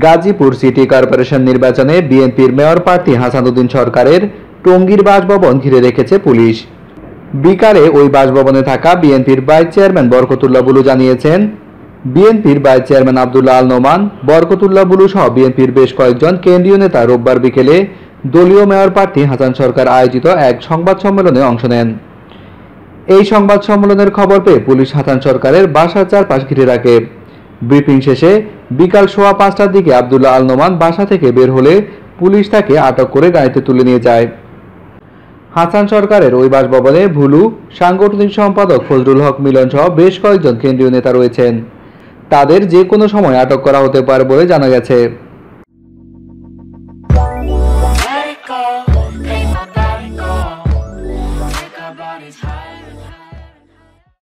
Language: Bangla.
গাজীপুর সিটি কর্পোরেশন নির্বাচনে বিএনপির মেয়র প্রার্থী হাসানুদ্দিন সরকারের টঙ্গীর বাসভবন ঘিরে রেখেছে পুলিশ। বিকালে ওই বাসভবনে থাকা বিএনপির ভাইস চেয়ারম্যান বরকতুল্লাহ বুলু জানিয়েছেন, বিএনপির ভাইস চেয়ারম্যান আবদুল্লাহ আল নোমান, বরকতুল্লাহ বুলু সহ বিএনপির বেশ কয়েকজন কেন্দ্রীয় নেতা রোববার বিকেলে দলীয় মেয়র প্রার্থী হাসান সরকার আয়োজিত এক সংবাদ সম্মেলনে অংশ নেন। এই সংবাদ সম্মেলনের খবর পেয়ে পুলিশ হাসান সরকারের বাসার চারপাশ ঘিরে রাখে। ব্রিফিং শেষে বিকাল সোয়া পাঁচটার দিকে আবদুল্লাহ আল নোমান বাসা থেকে বের হলে পুলিশ তাকে আটক করে গাড়িতে তুলে নিয়ে যায় হাসান সরকারের ওই বাসভবনে ভুলু সাংগঠনিক সম্পাদক ফজরুল হক মিলন সহ বেশ কয়েকজন কেন্দ্রীয় নেতা রয়েছেন তাদের যে কোনো সময় আটক করা হতে পারে বলে জানা গেছে